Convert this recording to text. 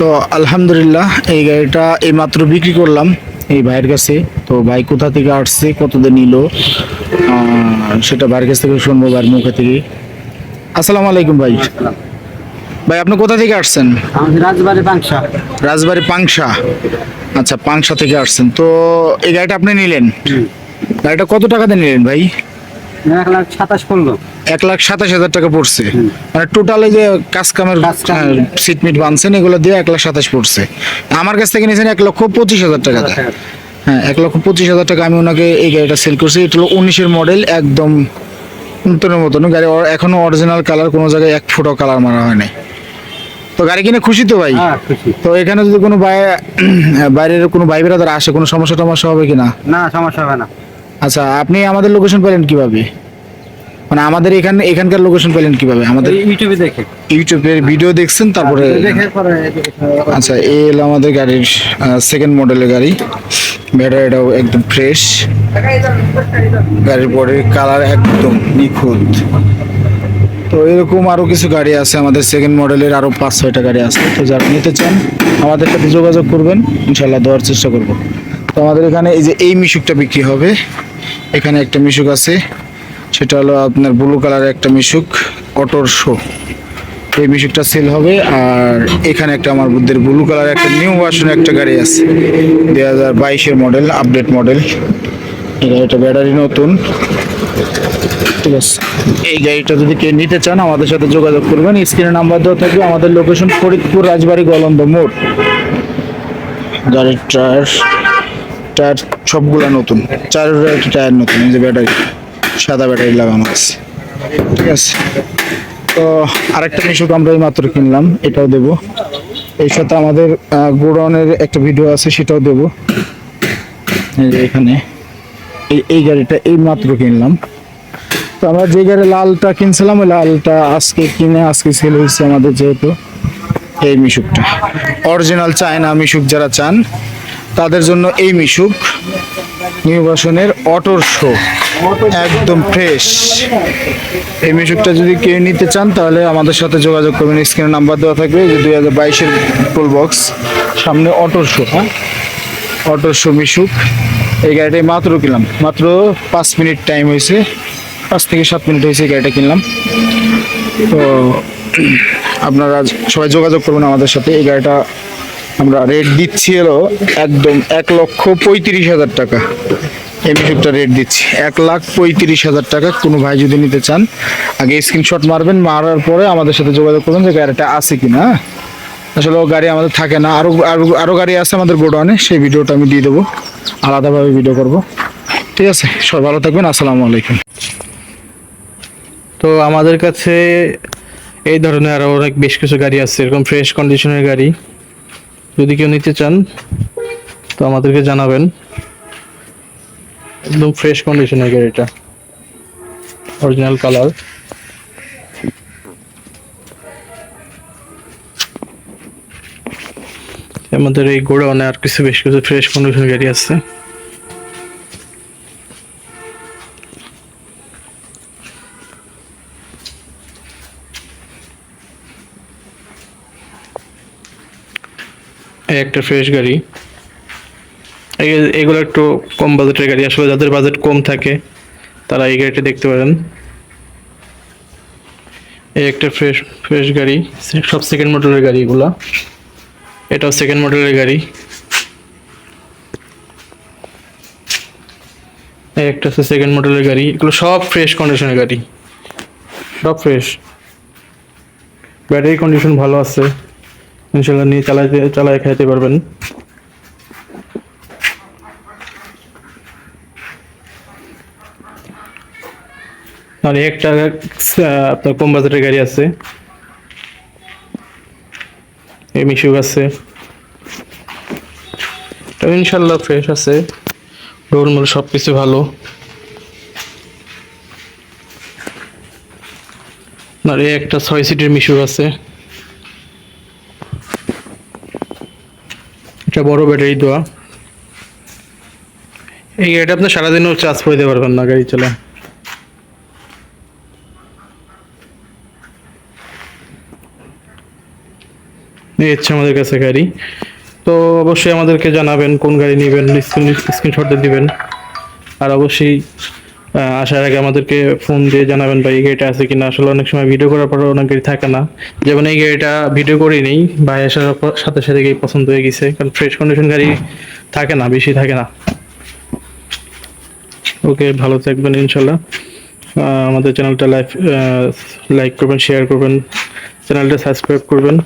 তো আলহামদুলিল্লাহ এই গাড়িটা এই মাত্র বিক্রি করলাম এই ভাইয়ের কাছে। তো ভাই কোথা থেকে আসছে কতদিন নিল সেটা ভাইয়ের কাছ থেকে শুনব ভাইয়ের মুখে থেকে। আসসালামু আলাইকুম ভাই। ভাই আপনি কোথা থেকে আসছেন? রাজবাড়ি বাংশা রাজবাড়ি পাংশা। আচ্ছা পাংশা থেকে আসছেন। তো এই গাড়িটা আপনি নিলেন? গাড়িটা কত টাকাতে নিলেন ভাই? এক লাখ সাতাশ পড়ল। এক লাখ সাতাশ হাজার টাকা পড়ছে। মানে টোটালে যে কাজ কামের কাজ সিট মিট বানছেন এগুলো দিয়ে এক লাখ সাতাশ পড়ছে। আমার কাছ থেকে নিয়েছেন এক লক্ষ পঁচিশ হাজার টাকা হ্যাঁ এক লক্ষ পঁচিশ হাজার টাকা আমি ওনাকে এই গাড়িটা সেল করছি। এটা হলো উনিশের মডেল একদম নতুনের মতন গাড়ি এখনও অরিজিনাল কালার কোনো জায়গায় এক ফুটও কালার মারা হয়নি তো গাড়ি কিনে খুশি তো ভাই? হ্যাঁ তো এখানে যদি কোনো বাইরের কোনো ভাই বেড়াদার আসে কোনো সমস্যা টমস্যা হবে কিনা না সমস্যা হবে না। আচ্ছা আপনি আমাদের লোকেশন পেলেন কীভাবে? মানে আমাদের এখানে এখানকার লোকেশন পেলেন কীভাবে? আমাদের ইউটিউবে দেখে ইউটিউবের ভিডিও দেখছেন তারপরে আচ্ছা এই হলো আমাদের গাড়ির সেকেন্ড মডেলের গাড়ি। ব্যাটারিটাও একদম ফ্রেশ গাড়ির বডির কালার একদম নিখুঁত। তো এরকম আরও কিছু গাড়ি আছে আমাদের সেকেন্ড মডেলের আরও পাঁচ ছয়টা গাড়ি আছে। তো যারা নিতে চান আমাদের সাথে যোগাযোগ করবেন। ইনশাল্লাহ দেওয়ার চেষ্টা করব। তো আমাদের এখানে এই যে এই মিশুকটা বিক্রি হবে। এখানে একটা মিশুক আছে। সেটা হলো আপনার ব্লু কালারের একটা মিশুক অটোর শো এই মিশুকটা সেল হবে আর এখানে একটা আমার বুদ্ধের ব্লু কালার একটা নিউ ভার্সন একটা গাড়ি আছে। দুই হাজার বাইশের মডেল আপডেট মডেল গাড়িটা ব্যাটারি নতুন। ঠিক আছে। এই গাড়িটা যদি কেউ নিতে চান, আমাদের সাথে যোগাযোগ করবেন। স্ক্রিনে নাম্বার দেওয়া থাকবে আমাদের লোকেশন ফরিদপুর রাজবাড়ি গলন্দ মোড়। গাড়ির টায়ার সবগুলা নতুন। একটা টায়ার নতুন, এই যে ব্যাটারি, সাদা ব্যাটারি লাগানো আছে। ঠিক আছে। তো আরেকটা মিশুক আমরা এই মাত্র কিনলাম, এটাও দেব। এই সাথে আমাদের গোডাউনের একটা ভিডিও আছে, সেটাও দেব। এই যে এখানে, এই এই গাড়িটা এই মাত্র কিনলাম। তো আমরা যে গাড়ি লালটা কিনছিলাম, ওই লালটা আজকে কিনে, আজকে সেল হয়েছে আমাদের যেহেতু এই মিশুকটা অরিজিনাল চায়না মিশুক যারা চান তাদের জন্য এই মিশুক নিউ ভার্সনের অটোর শো। একদম ফ্রেশ এই মিশুকটা যদি কেউ নিতে চান, তাহলে আমাদের সাথে যোগাযোগ করবেন। স্ক্রিনে নাম্বার দেওয়া থাকবে যে দুই হাজার বাইশের টুল বক্স সামনে অটোর শো হ্যাঁ? অটোর শো মিশুক। এই গাড়িটাই মাত্র কিনলাম। মাত্র পাঁচ মিনিট টাইম হয়েছে। পাঁচ থেকে সাত মিনিট হয়েছে এই গাড়িটা কিনলাম। তো, আপনারা সবাই যোগাযোগ করবেন আমাদের সাথে। এই গাড়িটা আমরা রেট দিচ্ছি হলো একদম এক লক্ষ পঁয়ত্রিশ হাজার টাকা। এই মিশুকটা রেট দিচ্ছি। এক লাখ পঁয়ত্রিশ হাজার টাকা কোনো ভাই যদি নিতে চান, আগে স্ক্রিনশট মারবেন, মারার পরে আমাদের সাথে যোগাযোগ করবেন যে গাড়িটা আছে কি না আসলে ও গাড়ি আমাদের থাকে না। আরও আরও আরও গাড়ি আছে আমাদের গোডাউনে, সেই ভিডিওটা আমি দিয়ে দেবো। আলাদাভাবে ভিডিও করব। ঠিক আছে, সবাই ভালো থাকবেন, আসসালামু আলাইকুম। তো আমাদের কাছে এই ধরনের আরও অনেক বেশ কিছু গাড়ি আছে, এরকম ফ্রেশ কন্ডিশনের গাড়ি। যদি কেউ নিতে চান, তো আমাদেরকে জানাবেন। একদম ফ্রেশ কন্ডিশনের গাড়িটা। অরিজিনাল কালার আমাদের এই গোডাউনে আর কিছু বেশ কিছু ফ্রেশ কন্ডিশন গাড়ি আছে। একটা ফ্রেশ গাড়ি। এগুলো একটু কম বাজেটের গাড়ি, আসলে যাদের বাজেট কম থাকে, তারা এই গাড়িটা দেখতে পারেন। এই একটা ফ্রেশ ফ্রেশ গাড়ি, সব সেকেন্ড মডেলের গাড়ি এগুলো। এটাও সেকেন্ড মডেলের গাড়ি। এই একটা হচ্ছে সেকেন্ড মডেলের গাড়ি। এগুলো সব ফ্রেশ কন্ডিশনের গাড়ি। সব ফ্রেশ ব্যাটারি কন্ডিশন ভালো আছে। ইনশাল্লাহ নিয়ে চালাইতে চালায় খাইতে পারবেন। আর একটা আপনার কম বাজারের গাড়ি আছে। এই মিশুক আছে। ইনশাল্লাহ ফ্রেশ আছে। রোল মোল সব কিছু ভালো। আর এই একটা ছয় সিটের মিশুক আছে। এটা বড় ব্যাটারি দেওয়া এই গাড়িটা আপনি সারাদিনও চার্জ করে দিতে পারবেন না গাড়ি চলে হচ্ছে আমাদের কাছে গাড়ি। তো অবশ্যই আমাদেরকে জানাবেন কোন গাড়ি নেবেন স্ক্রিন স্ক্রিনশট দিবেন। আর অবশ্যই আসার আগে আমাদেরকে ফোন দিয়ে জানাবেন ভাই, এই গাড়িটা আছে কিনা? আসলে অনেক সময় ভিডিও করার পর অনেক গাড়ি থাকে না। যেমন এই গাড়িটা ভিডিও করি নেই, ভাই আসার সাথে সাথে গাড়ি পছন্দ হয়ে গেছে, কারণ ফ্রেশ কন্ডিশন গাড়ি থাকে না, বেশি থাকে না। ওকে, ভালো থাকবেন ইনশাল্লাহ। আমাদের চ্যানেলটা লাইক লাইক করবেন শেয়ার করবেন চ্যানেলটা সাবস্ক্রাইব করবেন।